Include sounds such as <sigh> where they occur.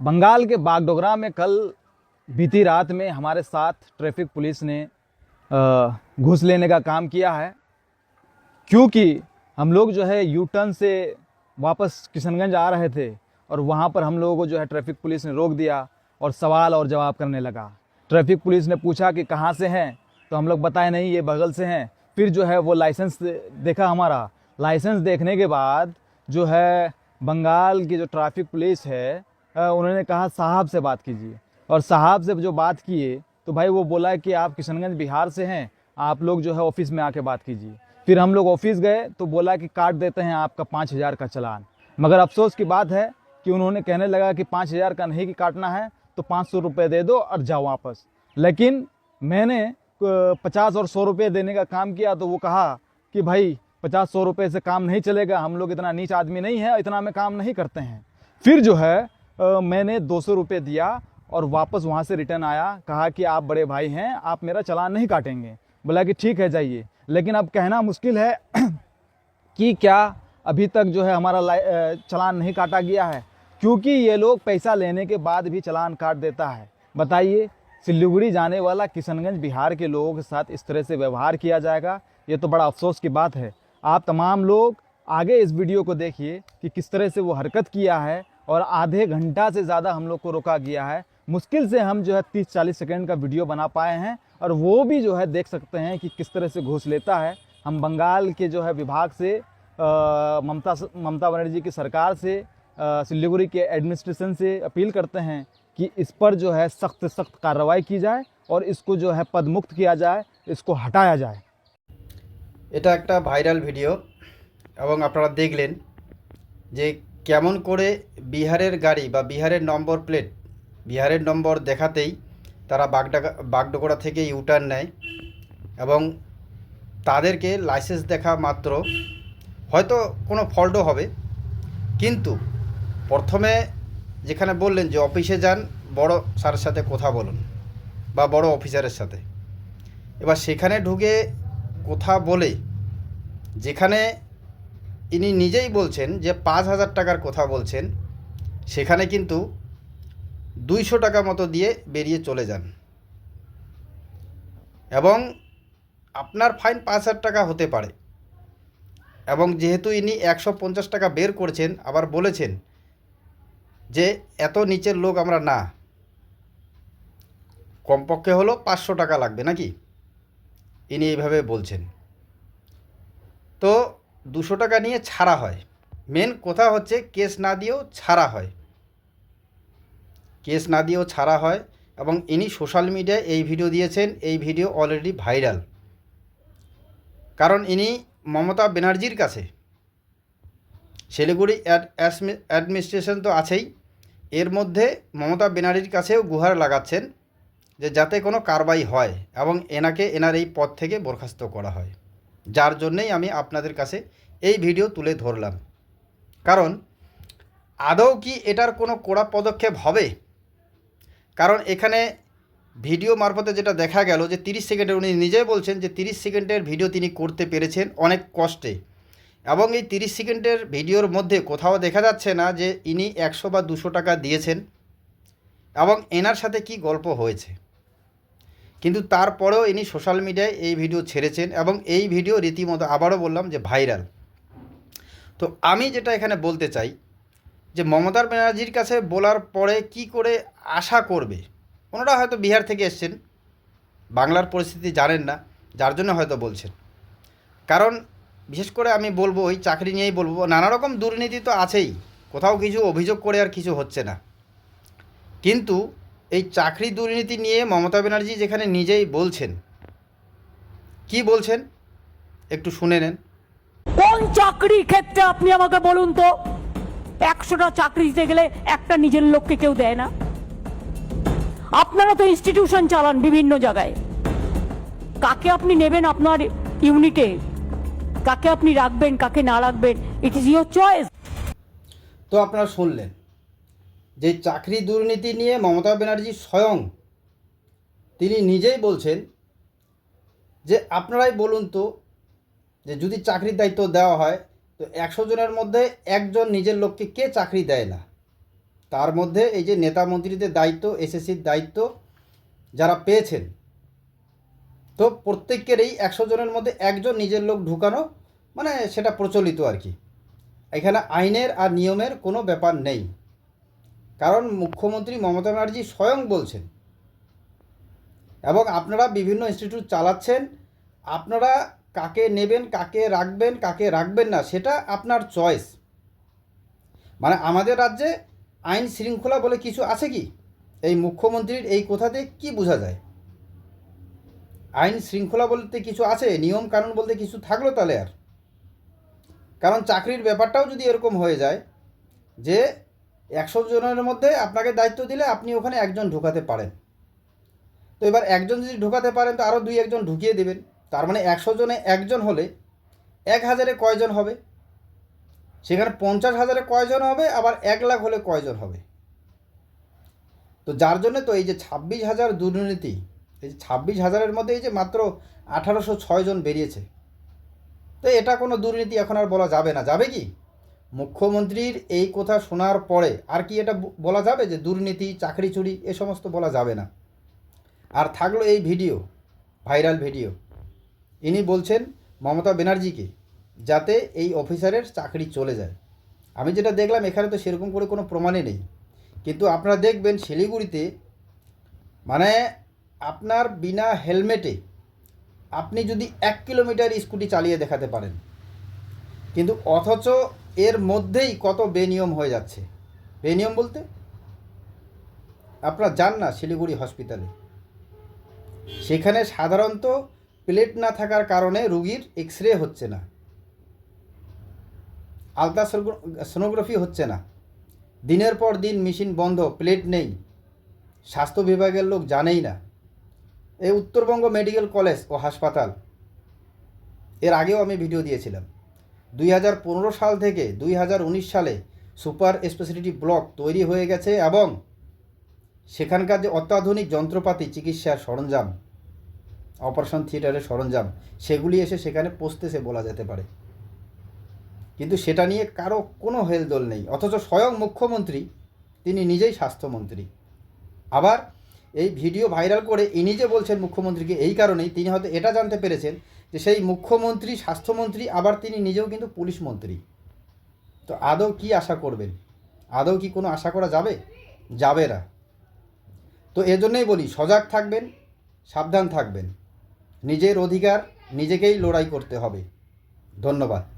बंगाल के बागडोगरा में कल बीती रात में हमारे साथ ट्रैफ़िक पुलिस ने घुस लेने का काम किया है। क्योंकि हम लोग जो है यू टर्न से वापस किशनगंज आ रहे थे और वहाँ पर हम लोगों को जो है ट्रैफ़िक पुलिस ने रोक दिया और सवाल और जवाब करने लगा। ट्रैफ़िक पुलिस ने पूछा कि कहाँ से हैं? तो हम लोग बताए नहीं, ये बगल से हैं। फिर जो है वो लाइसेंस देखा हमारा। लाइसेंस देखने के बाद जो है बंगाल की जो ट्रैफ़िक पुलिस है उन्होंने कहा, साहब से बात कीजिए। और साहब से जो बात किए तो भाई वो बोला कि आप किशनगंज बिहार से हैं, आप लोग जो है ऑफ़िस में आके बात कीजिए। फिर हम लोग ऑफ़िस गए तो बोला कि काट देते हैं आपका पाँच हज़ार का चलान। मगर अफसोस की बात है कि उन्होंने कहने लगा कि पाँच हज़ार का नहीं कि काटना है तो पाँच सौ रुपये दे दो और जाओ वापस। लेकिन मैंने पचास और सौ रुपये देने का काम किया तो वो कहा कि भाई, पचास सौ रुपये से काम नहीं चलेगा, हम लोग इतना नीच आदमी नहीं है, इतना में काम नहीं करते हैं। फिर जो है मैंने दो सौ रुपये दिया और वापस वहाँ से रिटर्न आया कहा कि आप बड़े भाई हैं आप मेरा चलान नहीं काटेंगे। बोला कि ठीक है जाइए। लेकिन अब कहना मुश्किल है <clears throat> कि क्या अभी तक जो है हमारा अ, नहीं काटा गया है? क्योंकि ये लोग पैसा लेने के बाद भी चलान काट देता है। बताइए सिलीगुड़ी जाने वाला किशनगंज बिहार के लोगों के साथ इस तरह से व्यवहार किया जाएगा? ये तो बड़ा अफसोस की बात है। आप तमाम लोग आगे इस वीडियो को देखिए कि किस तरह से वो हरकत किया है और आधे घंटा से ज़्यादा हम लोग को रोका गया है मुश्किल से हम जो है तीस चालीस सेकेंड का वीडियो बना पाए हैं और वो भी जो है देख सकते हैं कि किस तरह से घूस लेता है हम बंगाल के जो है विभाग से अ, ममता ममता बनर्जी की सरकार से अ, सिलीगुड़ी के एडमिनिस्ट्रेशन से अपील करते हैं कि इस पर जो है सख्त से सख्त कार्रवाई की जाए और इसको जो है पदमुक्त किया जाए इसको हटाया जाए এটা একটা ভাইরাল ভিডিও এবং আপনারা দেখলেন যে কেমন করে বিহারের গাড়ি বা বিহারের নম্বর প্লেট, বিহারের নম্বর দেখাতেই তারা বাগডাকা বাগডোগরা থেকে ইউটার্ন নেয় এবং তাদেরকে লাইসেন্স দেখা মাত্র, হয়তো কোনো ফল্টও হবে। কিন্তু প্রথমে যেখানে বললেন যে অফিসে যান, বড় স্যারের সাথে কথা বলুন বা বড় অফিসারের সাথে। এবার সেখানে ঢুকে কথা বলে, যেখানে ইনি নিজেই বলছেন যে পাঁচ হাজার টাকার কথা বলছেন, সেখানে কিন্তু দুইশো টাকা মতো দিয়ে বেরিয়ে চলে যান। এবং আপনার ফাইন পাঁচ হাজার টাকা হতে পারে। এবং যেহেতু ইনি একশো পঞ্চাশ টাকা বের করছেন, আবার বলেছেন যে এত নিচের লোক আমরা না। কমপক্ষে হলো পাঁচশো টাকা লাগবে নাকি? ইনি এইভাবে বলছেন। তো দুশো টাকা নিয়ে ছাড়া হয়। মেন কথা হচ্ছে কেস না দিয়েও ছাড়া হয়। কেস না দিয়েও ছাড়া হয় এবং ইনি সোশ্যাল মিডিয়ায় এই ভিডিও দিয়েছেন, এই ভিডিও অলরেডি ভাইরাল কারণ ইনি মমতা ব্যানার্জির কাছে। শিলিগুড়ি অ্যাডমিনিস্ট্রেশন তো আছেই। এর মধ্যে মমতা ব্যানার্জির কাছেও গুহার লাগাচ্ছেন যে যাতে কোনো কারবাই হয় এবং এনাকে এনার এই পদ থেকে বরখাস্ত করা হয়। যার জন্যেই আমি আপনাদের কাছে এই ভিডিও তুলে ধরলাম। কারণ আদৌ কি এটার কোনো কড়া পদক্ষেপ হবে? কারণ এখানে ভিডিও মারফতে যেটা দেখা গেল যে তিরিশ সেকেন্ডের উনি নিজেই বলছেন যে তিরিশ সেকেন্ডের ভিডিও তিনি করতে পেরেছেন অনেক কষ্টে। এবং এই তিরিশ সেকেন্ডের ভিডিওর মধ্যে কোথাও দেখা যাচ্ছে না যে ইনি একশো বা দুশো টাকা দিয়েছেন এবং এনার সাথে কি গল্প হয়েছে। কিন্তু তারপরেও ইনি সোশ্যাল মিডিয়ায় এই ভিডিও ছেড়েছেন এবং এই ভিডিও রীতিমতো আবারও বললাম যে ভাইরাল তো আমি যেটা এখানে বলতে চাই যে মমতা ব্যানার্জির কাছে বলার পরে কি করে আশা করবে? ওনারা হয়তো বিহার থেকে এসছেন, বাংলার পরিস্থিতি জানেন না, যার জন্য হয়তো বলছেন। কারণ বিশেষ করে আমি বলব, ওই চাকরি নিয়েই বলব, নানা রকম দুর্নীতি তো আছেই, কোথাও কিছু অভিযোগ করে আর কিছু হচ্ছে না। কিন্তু এই চাকরি দুর্নীতি নিয়ে মমতা ব্যানার্জি যেখানে নিজেই বলছেন। কি বলছেন? একটু শুনে নেন। কোন চাকরির ক্ষেত্রে আপনি আমাকে বলুন তো? একশোটা চাকরি দিতে গেলে একটা নিজের লোককে কেউ দেয় না। আপনারা তো ইনস্টিটিউশন চালান বিভিন্ন জায়গায়। কাকে আপনি নেবেন আপনার ইউনিটে? কাকে আপনি রাখবেন কাকে না রাখবেন? ইট ইজ ইয়োর চয়েস তো আপনারা শুনলেন। যে চাকরি দুর্নীতি নিয়ে মমতা ব্যানার্জি স্বয়ং তিনি নিজেই বলছেন যে আপনারাই বলুন তো যে যদি চাকরির দায়িত্ব দেওয়া হয়, তো একশো জনের মধ্যে একজন নিজের লোককে কে চাকরি দেয় না? তার মধ্যে এই যে নেতা মন্ত্রীদের দায়িত্ব, এসএসসির দায়িত্ব যারা পেয়েছেন, তো প্রত্যেকেরই একশো জনের মধ্যে একজন নিজের লোক ঢুকানো মানে সেটা প্রচলিত আর কি। এখানে আইনের আর নিয়মের কোনো ব্যাপার নেই। কারণ মুখ্যমন্ত্রী মমতা ব্যানার্জি স্বয়ং বলছেন। এবং আপনারা বিভিন্ন ইনস্টিটিউট চালাচ্ছেন, আপনারা কাকে নেবেন, কাকে রাখবেন কাকে রাখবেন না, সেটা আপনার চয়েস মানে আমাদের রাজ্যে আইন শৃঙ্খলা বলে কিছু আছে কি? এই মুখ্যমন্ত্রীর এই কথাতে কি বোঝা যায়? আইন শৃঙ্খলা বলতে কিছু আছে? নিয়ম কানুন বলতে কিছু থাকল তাহলে আর? কারণ চাকরির ব্যাপারটাও যদি এরকম হয়ে যায় যে একশো জনের মধ্যে আপনাকে দায়িত্ব দিলে আপনি ওখানে একজন ঢোকাতে পারেন। তো এবার একজন যদি ঢোকাতে পারেন, তো আরও দুই একজন ঢুকিয়ে দেবেন। তার মানে একশো জনে একজন হলে এক হাজারে কয়জন হবে? সেখানে পঞ্চাশ হাজারে কয়জন হবে? আবার এক লাখ হলে কয়জন হবে? তো যার জন্য তো এই যে ছাব্বিশ হাজার দুর্নীতি, এই যে ছাব্বিশ হাজারের মধ্যে এই যে মাত্র আঠারোশো ছয় জন বেরিয়েছে, তো এটা কোনো দুর্নীতি এখন আর বলা যাবে না। যাবে কি? মুখ্যমন্ত্রীর এই কথা শোনার পরে আর কি এটা বলা যাবে যে দুর্নীতি চাকরি চুরি এ সমস্ত বলা যাবে না? আর থাকল এই ভিডিও, ভাইরাল ভিডিও। ইনি বলছেন মমতা ব্যানার্জিকে যাতে এই অফিসারের চাকরি চলে যায়। আমি যেটা দেখলাম, এখানে তো সেরকম করে কোনো প্রমাণই নেই। কিন্তু আপনারা দেখবেন শিলিগুড়িতে মানে আপনার বিনা হেলমেটে আপনি যদি এক কিলোমিটার স্কুটি চালিয়ে দেখাতে পারেন। কিন্তু অথচ এর মধ্যেই কত বেনিয়ম হয়ে যাচ্ছে? বেনিয়ম বলতে? আপনারা যান না শিলিগুড়ি হসপিটালে সেখানে সাধারণত প্লেট না থাকার কারণে রুগীর এক্স রে হচ্ছে না। আলট্রা সোনোগ্রাফি হচ্ছে না। দিনের পর দিন মেশিন বন্ধ প্লেট নেই। স্বাস্থ্য বিভাগের লোক জানেই না। এই উত্তরবঙ্গ মেডিকেল কলেজ ও হাসপাতাল। এর আগেও আমি ভিডিও দিয়েছিলাম। দুই হাজার পনেরো সাল থেকে দুই হাজার উনিশ সালে সুপার স্পেশালিটি ব্লক তৈরি হয়ে গেছে এবং সেখানকার যে অত্যাধুনিক যন্ত্রপাতি চিকিৎসার সরঞ্জাম, অপারেশন থিয়েটারের সরঞ্জাম, সেগুলি এসে সেখানে পৌঁছতেছে বলা যেতে পারে। কিন্তু সেটা নিয়ে কারও কোনো হেলদোল নেই, অথচ স্বয়ং মুখ্যমন্ত্রী, তিনি নিজেই স্বাস্থ্যমন্ত্রী। আবার এই ভিডিও ভাইরাল করে ইনি যে বলছেন মুখ্যমন্ত্রীকে এই কারণেই, তিনি হয়তো এটা জানতে পেরেছেন যে সেই মুখ্যমন্ত্রী, স্বাস্থ্যমন্ত্রী, আবার তিনি নিজেও কিন্তু পুলিশ মন্ত্রী। তো আদৌ কি আশা করবেন? আদৌ কি কোনো আশা করা যাবে? যাবে না। তো এজন্যই বলি, সজাগ থাকবেন, সাবধান থাকবেন। নিজের অধিকার নিজেকেই লড়াই করতে হবে। ধন্যবাদ।